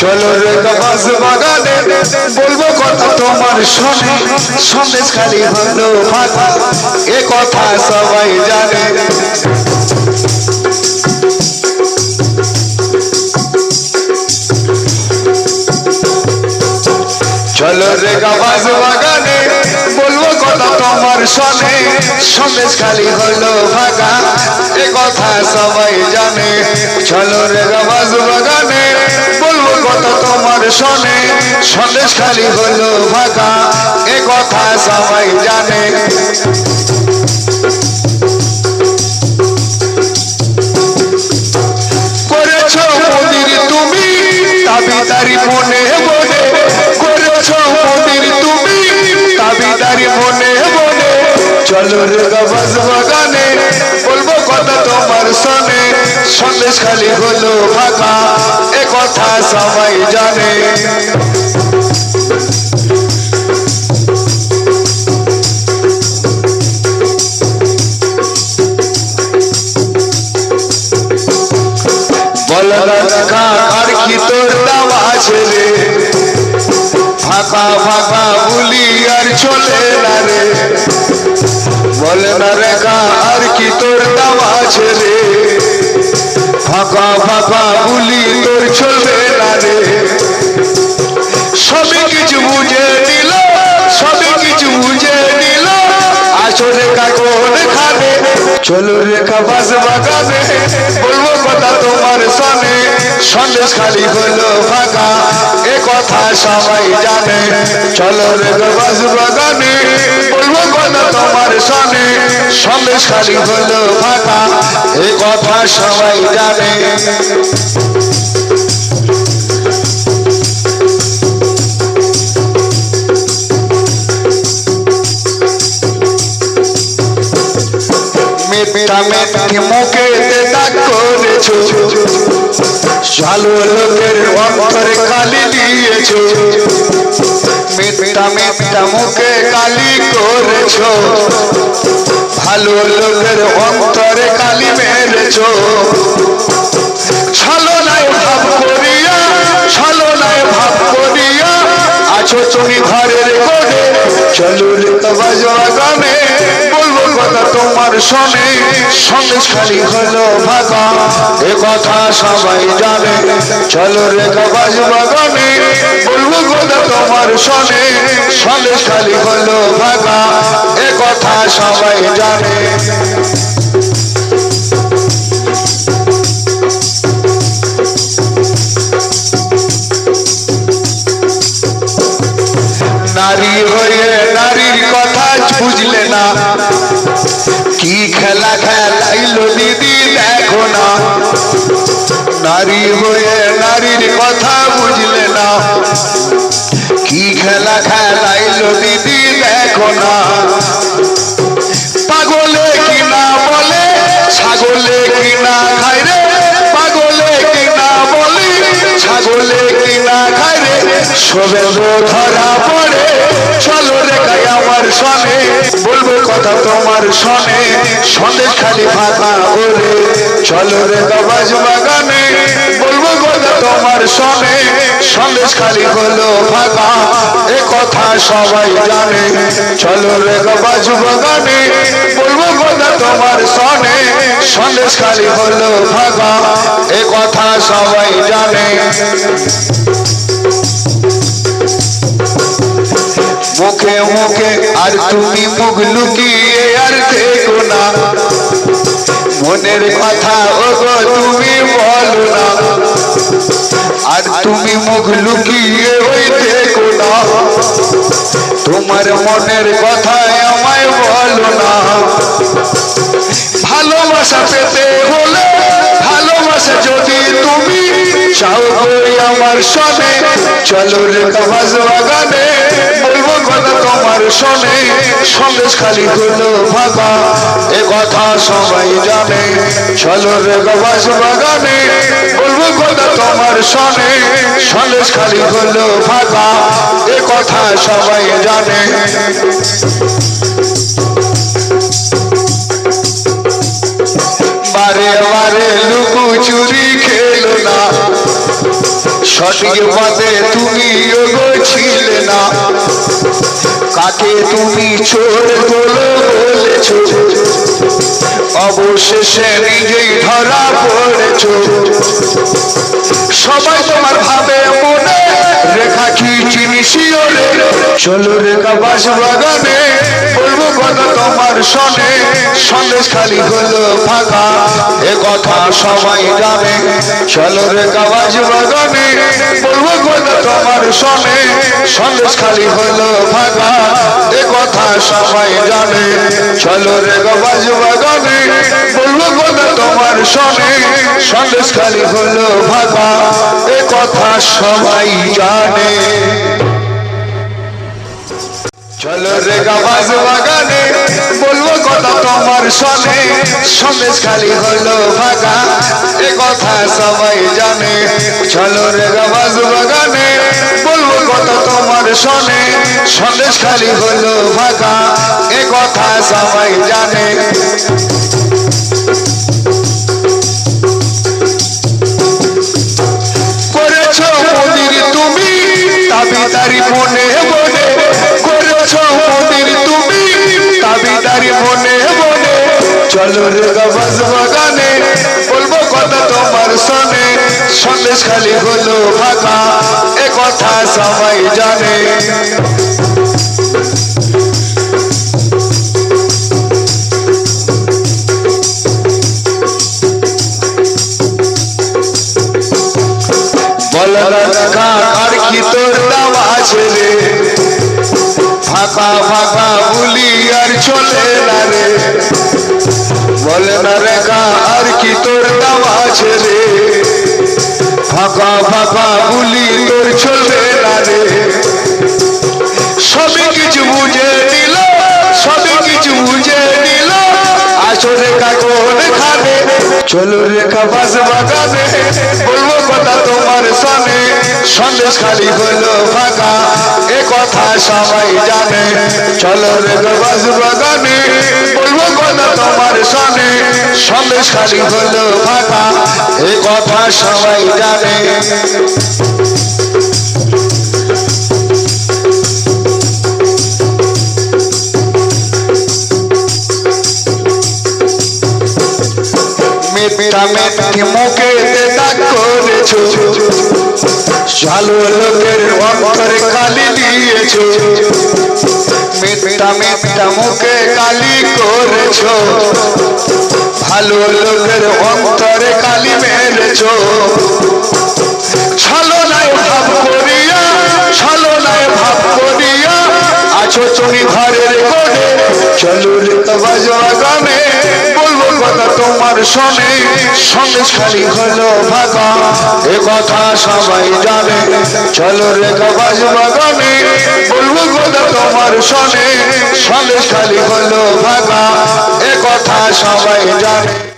চলো রে গাছ বাগানে বলব কথা তোমার শোনে। সন্দেশ খালি হলো ফাঁকা এ কথা সবাই জানে। চলো রে গাছ বাগানে বলব কথা তোমার শোনে। সন্দেশ খালি হলো ফাঁকা এ কথা সবাই জানে। চলো রে গাছ বাগানে কথা তোমার শোনে, সন্দেশ খালি হলো ফাঁকা এ কথা সবাই জানে। করেছ মন্দির তুমি দাবিদারি মনে মনে করেছ মন্দির তুমি দাবিদারি মনে মনে চলো রে গাছ বাগানে সন্দেশ খালি হলো ফাঁকা। এ কথা সবাই জানে। আর কি তোর দাওয়া আছে রে? ফাঁকা ফাঁকা বুলি আর চলে না। বলে রেখা আর কি তোর দাওয়া আছে রে? ফাঁকা ফাঁকা বুলি তোর চলবে না রে? সবই কিছু বুঝে নিল, সবই কিছু বুঝে নিল। আসরে কাকন খাবে চলো রেখা বাস বাগানে, বলব কথা তোমার সনে সন্দেশ খালি হলো ফাঁকা, এ কথা সবাই জানে। চলো রেখা বাস বাগানে সন্দেশ খালি হলো ফাঁকা, এ কথা সবাই জানে। মুখে দাগ করেছ চালু লোকের অন্তরে কালি দিয়েছ। মিথ্যা মিথ্যা মুখে কালি করেছ। ভালো লোকের অন্তরে কালি মেরেছো ছলো নাই ভাব করিয়া ছলো নাই ভাব করিয়া, আছো তুমি ঘরের কোণে চলো বাগানে বলব কথা তোমার শোনে। সন্দেশ খালি হলো ভাগা, এ কথা সবাই জানে। চলো রে বাজ বাগানে বলব কথা তোমার শোনে। সন্দেশ খালি হলো ভাগা কথা সবাই জানে। নারী হয়ে নারীর কথা বুঝলে না। কি খেলা খেলাইলো দিদি দেখো না। নারী হয়ে নারীর কথা বুঝলে না। কি খেলা খেলাইলো দিদি দেখো না। ছাগলে কিনা খায় রে পাগলে কিনা বলি। ছাগলে কিনা রে সবে ধরা পড়ে। চলো রে গাই আমার সনে, বলব কথা তোমার সনে। সন্দেশ খালি ফাঁকা করে, চলো রে গাবাজ বাগানে। তোমার সনে সন্দেশ খালি হলো ফাঁকা। এ কথা সবাই জানে। চলো রে গাবাজ বাগানে বলব কথা তোমার সনে সন্দেশ খালি হলো ফাঁকা। এ কথা সবাই জানে। মুখে মুখে আর তুমি মুখ লুকিয়ে আর দেখো না। মনের কথা ওগো তুমি বলো। মুখ লুকিয়ে ওই দেখো তোমার মনের কথা আমায় বলো না। ভালোবাসা পেতে হলে ভালোবাসা যদি তুমি চাও আমার সনে চলো রে কাবাজ বাগানে, বলব কথা তোমার শোনে। সন্দেশ খালি হলো ফাঁকা এ কথা সবাই জানে। চলো রে গবাস বাগানে, বলব কথা তোমার শোনে। সন্দেশ খালি হলো ফাঁকা এ কথা সবাই জানে। সঠিক পথে তুমি ছিলে না। কাকে তুমি চোর বলো বলেছ? অবশেষে নিজেই ধরা পড়েছ। সবাই তোমার ভাবে মনে চলো রেখা বাস বাগানে, বলব কথা তোমার শোনে, সন্দেশ খালি হলো ফাঁকা, এ কথা সবাই জানে। চলো রেখা বাস বাগানে, বলব কথা তোমার শোনে, সন্দেশ খালি হলো ফাঁকা, এ কথা সবাই জানে। চলো রেখা বাস বাগানে, বলব কথা তোমার শোনে, সন্দেশ খালি হলো ফাঁকা, এ কথা সবাই জানে। চলো রে গাবাজ বাগানে, বলব কথা তোমার শোনে। সন্দেশ খালি হলো ভাগা, এ কথা সবাই জানে। চলো রে গাবাজ বাগানে, বলব কথা তোমার শোনে। সন্দেশ খালি হলো ভাগা, এ কথা সবাই জানে। চলো রে বলব কথা তোমার শোনে। সন্দেশ খালি হলো ফাঁকা, এ কথা সবাই জানে। আর কি তোর দাম আছে রে? ফাঁকা ফাঁকা বলে না রে কা আর কি তোর দাম আছে ফাঁকা ফাঁকা বুলি তোর চলবে না রে। সবই কিছু বুঝে নিল, সবই কিছু বুঝে নিল। আসলে কাকন খাবে চলো রেখা বাস বলব কথা তোমার সন্দেশ খালি হলো ফাঁকা, এ কথা সবাই জানে। চলো রেখা বাস বাগানে, বলব কথা তোমার সামনে। সন্দেশ খালি হলো ফাঁকা এ কথা সবাই জানে। মিথ্যি মুখে দাগ করেছ। চালু লোকের অন্তরে কালি দিয়েছ। মিথ্যা মিথ্যা মুখে কালি করেছ। ভালো লোকের অন্তরে কালি মেরেছ ছলনায় ভাব করিয়া ছলনায় ভাব করিয়া, আছো তুমি ঘরের কোণে, চলো রে বাজবাগানে বলব কথা তোমার শোনে সন্দেশ খালি হলো ভাগা এ কথা সবাই জানে। চলো রে বাজবাগানে বলব কথা তোমার শোনে খালি হলো ভাগা এ কথা সবাই জানে।